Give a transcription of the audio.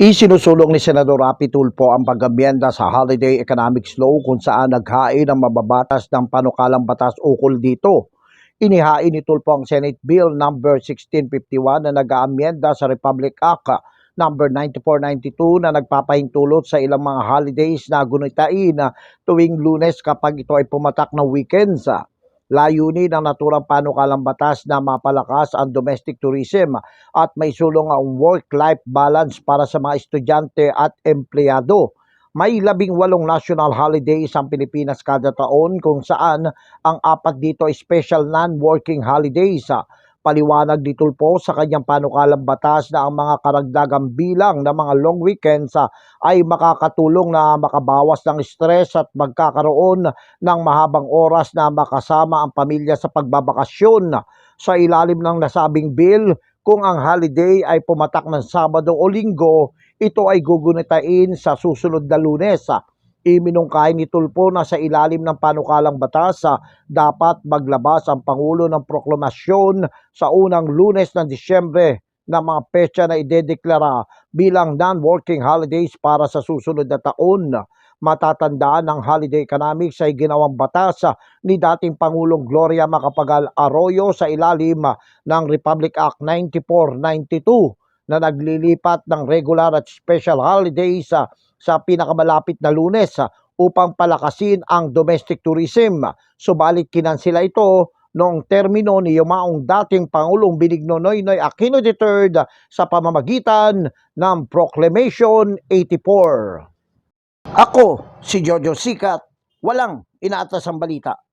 Isinusulong ni Senador Rapi Tulfo ang pag-amyenda sa Holiday Economics Law kung saan naghain ng mababatas ng panukalang batas ukol dito. Inihain ni Tulfo ang Senate Bill No. 1651 na nag-aamyenda sa Republic Act No. 9492 na nagpapahintulot sa ilang mga holidays na gunitain tuwing lunes kapag ito ay pumatak ng weekends. Layunin ng naturang panukalang batas na mapalakas ang domestic tourism at may sulong ang work-life balance para sa mga estudyante at empleyado. May labing walong national holidays ang Pilipinas kada taon kung saan ang apat dito ay special non-working holidays. Paliwanag ni Tulpo sa kanyang panukalang batas na ang mga karagdagang bilang ng mga long weekends ah, ay makakatulong na makabawas ng stress at magkakaroon ng mahabang oras na makasama ang pamilya sa pagbabakasyon. Sa ilalim ng nasabing bill, kung ang holiday ay pumatak ng Sabado o Linggo, ito ay gugunitain sa susunod na lunes. Iminungkahi ni Tulpo na sa ilalim ng panukalang batas, ah, dapat maglabas ang Pangulo ng proklamasyon sa unang lunes ng Disyembre na mga petsa na idedeklara bilang non-working holidays para sa susunod na taon. Matatandaan ng holiday economics ay ginawang batas ah, ni dating Pangulong Gloria Macapagal Arroyo sa ilalim ah, ng Republic Act 9492 na naglilipat ng regular at special holidays ah, sa pinakamalapit na lunes ah, upang palakasin ang domestic tourism. Subalit kinansila ito noong termino ni yumaong dating Pangulong Benigno Noynoy Aquino III sa pamamagitan ng Proclamation 84. Ako, si Jojo Sikat, walang inaatas ang balita.